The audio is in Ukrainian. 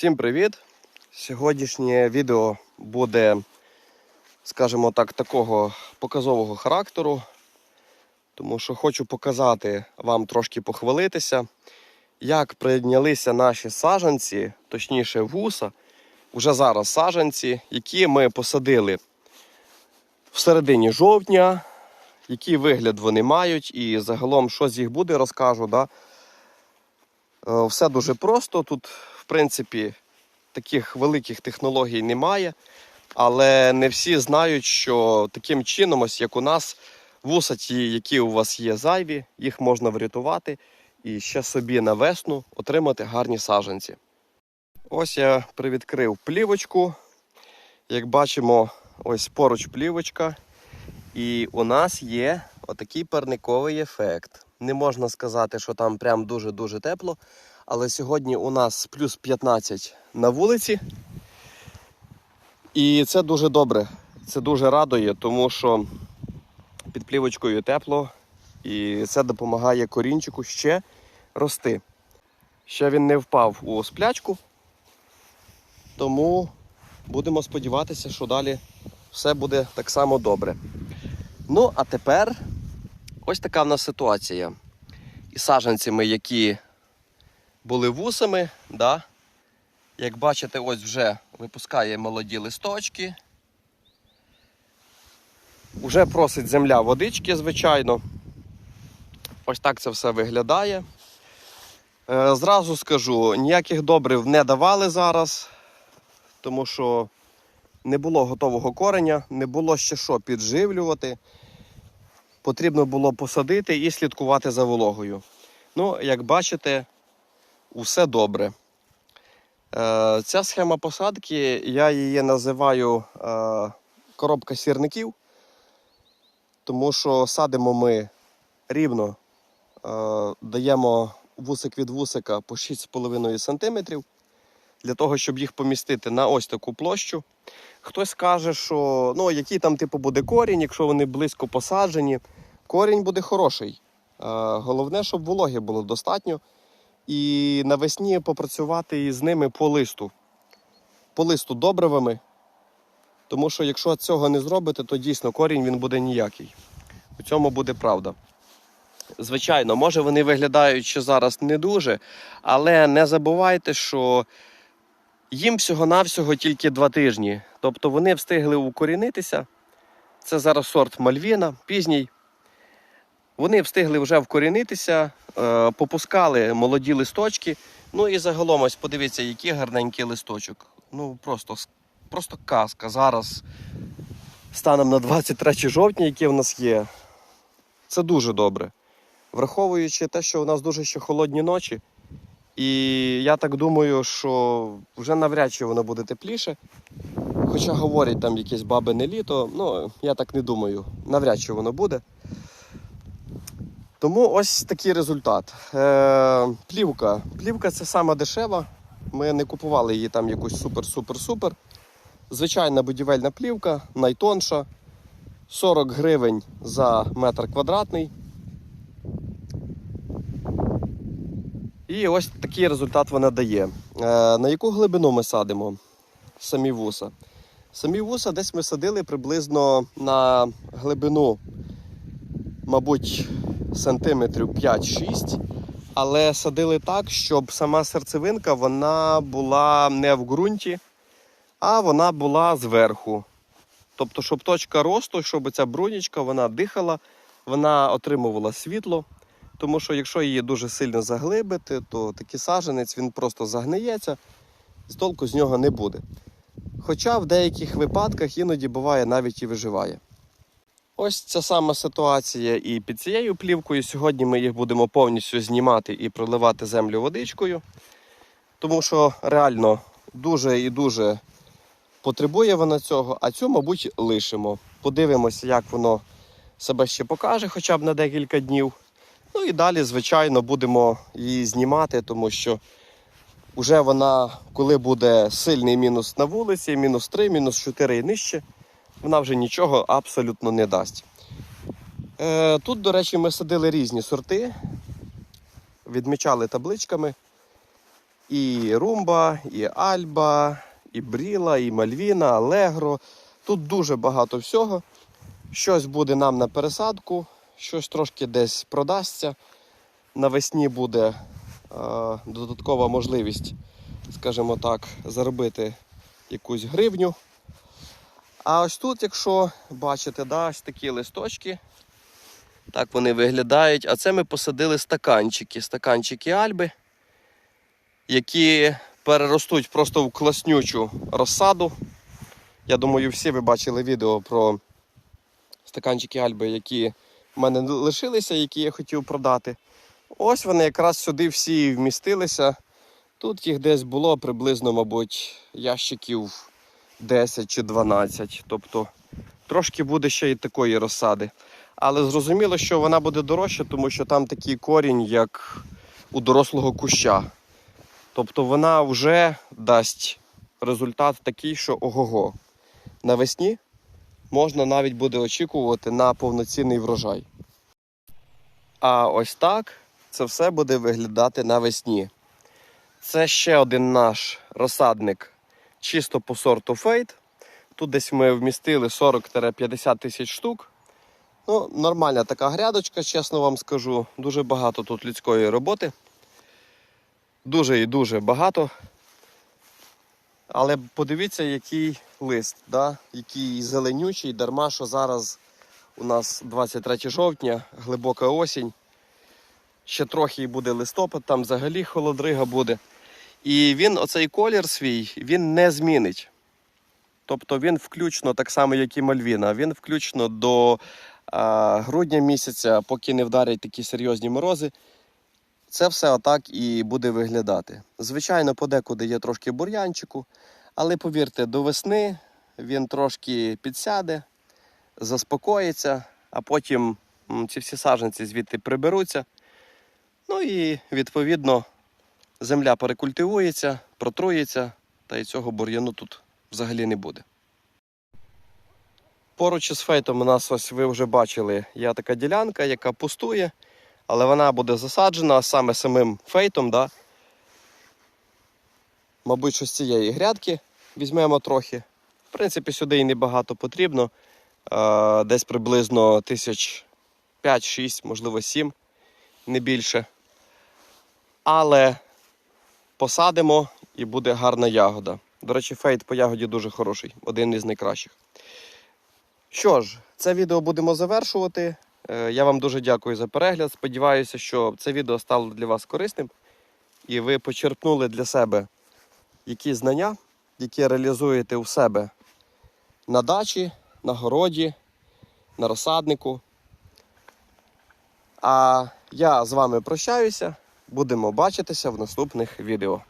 Всім привіт! Сьогоднішнє відео буде, скажімо так, такого показового характеру, тому що хочу показати вам трошки похвалитися, як прийнялися наші саджанці, точніше вуса, вже зараз саджанці, які ми посадили в середині жовтня, який вигляд вони мають, і загалом, що з їх буде, розкажу. Да? Е, Все дуже просто. Тут, принципі, таких великих технологій немає. Але не всі знають, що таким чином, ось як у нас, вуса ті, які у вас є зайві, їх можна врятувати і ще собі на весну отримати гарні саджанці. Ось я привідкрив плівочку. Як бачимо, ось поруч плівочка. І у нас є отакий парниковий ефект. Не можна сказати, що там прям дуже-дуже тепло. Але сьогодні у нас плюс 15 на вулиці. І це дуже добре. Це дуже радує, тому що під плівочкою тепло, і це допомагає корінчику ще рости. Ще він не впав у сплячку, тому будемо сподіватися, що далі все буде так само добре. Ну, а тепер ось така в нас ситуація. І саджанцями, які були вусами, да, як бачите, ось вже випускає молоді листочки. Уже просить земля водички, звичайно. Ось так це все виглядає. Е, Зразу скажу, ніяких добрив не давали зараз, тому що не було готового кореня, не було ще що підживлювати. Потрібно було посадити і слідкувати за вологою. Ну, як бачите, усе добре. Е, Ця схема посадки, я її називаю е, коробка сірників, тому що садимо ми рівно, е, даємо вусик від вусика по 6,5 см для того, щоб їх помістити на ось таку площу. Хтось каже, що ну, який там типу буде корінь, якщо вони близько посаджені. Корінь буде хороший. Е, Головне, щоб вологи було достатньо. І навесні попрацювати із ними по листу. По листу добривами. Тому що якщо цього не зробите, то дійсно корінь він буде ніякий. У цьому буде правда. Звичайно, може вони виглядають ще зараз не дуже, але не забувайте, що їм всього-навсього тільки два тижні. Тобто вони встигли укорінитися. Це зараз сорт Мальвіна, пізній. Вони встигли вже вкорінитися, е, попускали молоді листочки. Ну і загалом, ось подивіться, який гарненький листочок. Ну просто, просто казка. Зараз станом на 23 жовтня, яке в нас є. Це дуже добре. Враховуючи те, що у нас дуже ще холодні ночі. І я так думаю, що вже навряд чи воно буде тепліше. Хоча говорять, там якесь бабине літо, ну я так не думаю, навряд чи воно буде. Тому ось такий результат. Е, плівка. Плівка це сама дешева. Ми не купували її там якусь супер-супер-супер. Звичайна будівельна плівка, найтонша. 40 гривень за метр квадратний. І ось такий результат вона дає. Е, на яку глибину ми садимо самі вуса? Самі вуса десь ми садили приблизно на глибину, мабуть, сантиметрів 5-6, але садили так, щоб сама серцевинка вона була не в ґрунті, а вона була зверху. Тобто, щоб точка росту, щоб ця брунічка вона дихала, вона отримувала світло. Тому що якщо її дуже сильно заглибити, то такий саджанець він просто загниється, з толку з нього не буде. Хоча в деяких випадках іноді буває навіть і виживає. Ось ця сама ситуація і під цією плівкою. Сьогодні ми їх будемо повністю знімати і проливати землю водичкою, тому що реально дуже і дуже потребує вона цього, а цю, мабуть, лишимо. Подивимося, як воно себе ще покаже хоча б на декілька днів. Ну і далі, звичайно, будемо її знімати, тому що вже вона, коли буде сильний мінус на вулиці, мінус 3, мінус 4 і нижче, вона вже нічого абсолютно не дасть. Е, Тут, до речі, ми садили різні сорти, відмічали табличками. І Румба, і Альба, і Бріла, і Мальвіна, Алегро. Тут дуже багато всього. Щось буде нам на пересадку, щось трошки десь продасться. Навесні буде е, додаткова можливість, скажімо так, заробити якусь гривню. А ось тут, якщо бачите, да, ось такі листочки. Так вони виглядають. А це ми посадили стаканчики. Стаканчики Альби, які переростуть просто в класнючу розсаду. Я думаю, всі ви бачили відео про стаканчики Альби, які в мене лишилися, які я хотів продати. Ось вони якраз сюди всі вмістилися. Тут їх десь було приблизно, мабуть, ящиків 10 чи 12. Тобто трошки буде ще й такої розсади. Але зрозуміло, що вона буде дорожча, тому що там такий корінь, як у дорослого куща. Тобто вона вже дасть результат такий, що ого-го. Навесні можна навіть буде очікувати на повноцінний врожай. А ось так це все буде виглядати навесні. Це ще один наш розсадник чисто по сорту фейт. Тут десь ми вмістили 40-50 тисяч штук. Ну, нормальна така грядочка, чесно вам скажу. Дуже багато тут людської роботи. Дуже і дуже багато. Але подивіться, який лист, да? який зеленючий, дарма, що зараз у нас 23 жовтня, глибока осінь. Ще трохи і буде листопад, там взагалі холодрига буде. І він, оцей колір свій, він не змінить. Тобто він включно, так само, як і Мальвіна, він включно до а, грудня місяця, поки не вдарять такі серйозні морози. Це все отак і буде виглядати. Звичайно, подекуди є трошки бур'янчику, але повірте, до весни він трошки підсяде, заспокоїться, а потім ці всі саджанці звідти приберуться. Ну і відповідно земля перекультивується, протрується, та й цього бур'яну тут взагалі не буде. Поруч із фейтом у нас ось ви вже бачили, є така ділянка, яка пустує, але вона буде засаджена саме самим фейтом. Да? Мабуть, що з цієї грядки візьмемо трохи. В принципі, сюди і небагато потрібно. Е, Десь приблизно тисяч 5-6, можливо 7, не більше. Але посадимо і буде гарна ягода. До речі, фейт по ягоді дуже хороший, один із найкращих. Що ж, це відео будемо завершувати. Е, Я вам дуже дякую за перегляд. Сподіваюся, що це відео стало для вас корисним і ви почерпнули для себе які знання, які реалізуєте у себе на дачі, на городі, на розсаднику. А я з вами прощаюся. Будемо бачитися в наступних відео.